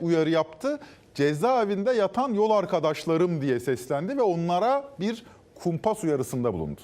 uyarı yaptı. Cezaevinde yatan yol arkadaşlarım diye seslendi ve onlara bir kumpas uyarısında bulundu.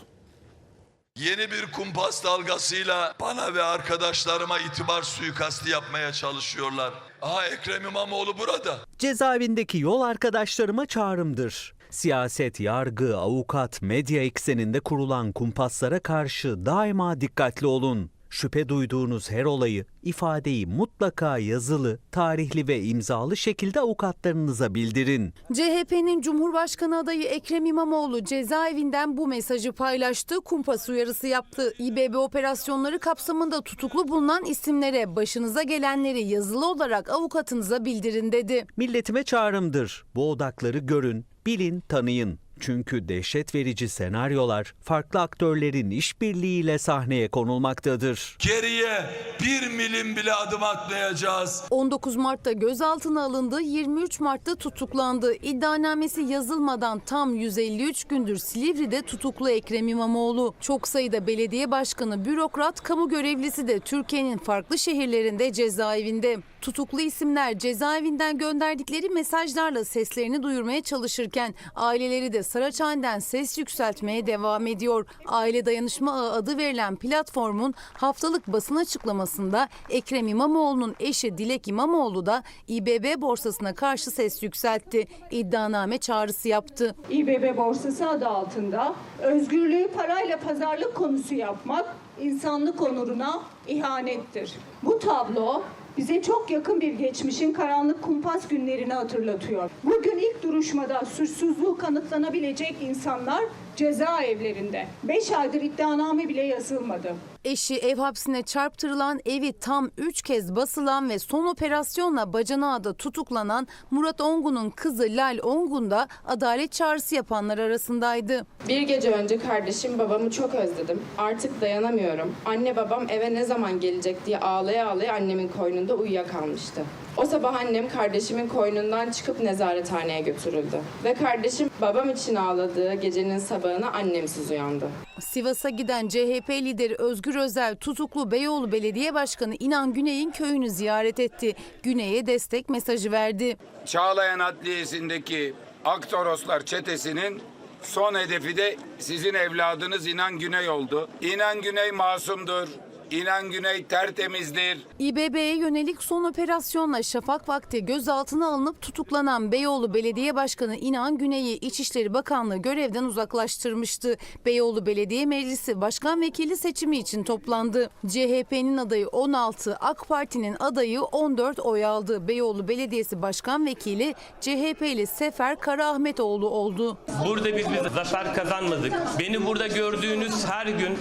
Yeni bir kumpas dalgasıyla bana ve arkadaşlarıma itibar suikasti yapmaya çalışıyorlar. Aha Ekrem İmamoğlu burada. Cezaevindeki yol arkadaşlarıma çağrımdır. Siyaset, yargı, avukat, medya ekseninde kurulan kumpaslara karşı daima dikkatli olun. Şüphe duyduğunuz her olayı, ifadeyi mutlaka yazılı, tarihli ve imzalı şekilde avukatlarınıza bildirin. CHP'nin Cumhurbaşkanı adayı Ekrem İmamoğlu cezaevinden bu mesajı paylaştı. Kumpas uyarısı yaptı. İBB operasyonları kapsamında tutuklu bulunan isimlere başınıza gelenleri yazılı olarak avukatınıza bildirin dedi. Milletime çağrımdır. Bu odakları görün, bilin, tanıyın. Çünkü dehşet verici senaryolar farklı aktörlerin işbirliğiyle sahneye konulmaktadır. Geriye bir milim bile adım atmayacağız. 19 Mart'ta gözaltına alındı, 23 Mart'ta tutuklandı. İddianamesi yazılmadan tam 153 gündür Silivri'de tutuklu Ekrem İmamoğlu. Çok sayıda belediye başkanı, bürokrat, kamu görevlisi de Türkiye'nin farklı şehirlerinde cezaevinde. Tutuklu isimler cezaevinden gönderdikleri mesajlarla seslerini duyurmaya çalışırken aileleri de Saraçhane'den ses yükseltmeye devam ediyor. Aile Dayanışma Ağı adı verilen platformun haftalık basın açıklamasında Ekrem İmamoğlu'nun eşi Dilek İmamoğlu da İBB borsasına karşı ses yükseltti. İddianame çağrısı yaptı. İBB borsası adı altında özgürlüğü parayla pazarlık konusu yapmak insanlık onuruna ihanettir. Bu tablo bize çok yakın bir geçmişin karanlık kumpas günlerini hatırlatıyor. Bugün ilk duruşmada suçsuzluğu kanıtlanabilecek insanlar cezaevlerinde. 5 aydır iddianame bile yazılmadı. Eşi ev hapsine çarptırılan, evi tam 3 kez basılan ve son operasyonla bacanağı da tutuklanan Murat Ongun'un kızı Lal Ongun da adalet çağrısı yapanlar arasındaydı. Bir gece önce kardeşim babamı çok özledim. Artık dayanamıyorum. Anne babam eve ne zaman gelecek diye ağlaya ağlaya annemin koynunda uyuyakalmıştı. O sabah annem kardeşimin koynundan çıkıp nezarethaneye götürüldü. Ve kardeşim babam için ağladığı gecenin sabahına annemsiz uyandı. Sivas'a giden CHP lideri Özgür Özel tutuklu Beyoğlu Belediye Başkanı İnan Güney'in köyünü ziyaret etti. Güney'e destek mesajı verdi. Çağlayan Adliyesi'ndeki Aktoroslar çetesinin son hedefi de sizin evladınız İnan Güney oldu. İnan Güney masumdur. İnan Güney tertemizdir. İBB'ye yönelik son operasyonla şafak vakti gözaltına alınıp tutuklanan Beyoğlu Belediye Başkanı İnan Güney'i İçişleri Bakanlığı görevden uzaklaştırmıştı. Beyoğlu Belediye Meclisi Başkan Vekili seçimi için toplandı. CHP'nin adayı 16, AK Parti'nin adayı 14 oy aldı. Beyoğlu Belediyesi Başkan Vekili CHP'li Sefer Karaahmetoğlu oldu. Burada biz bir zafer kazanmadık. Beni burada gördüğünüz her gün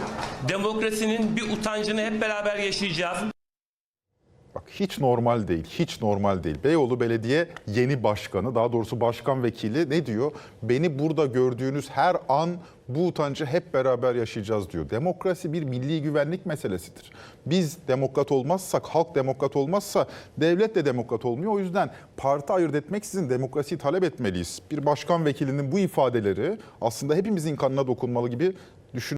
demokrasinin bir utancını hep beraber yaşayacağız. Bak hiç normal değil, hiç normal değil. Beyoğlu Belediye yeni başkanı, daha doğrusu başkan vekili ne diyor? Beni burada gördüğünüz her an bu utancı hep beraber yaşayacağız diyor. Demokrasi bir milli güvenlik meselesidir. Biz demokrat olmazsak, halk demokrat olmazsa devlet de demokrat olmuyor. O yüzden parti ayırt etmeksizin demokrasiyi talep etmeliyiz. Bir başkan vekilinin bu ifadeleri aslında hepimizin kanına dokunmalı gibi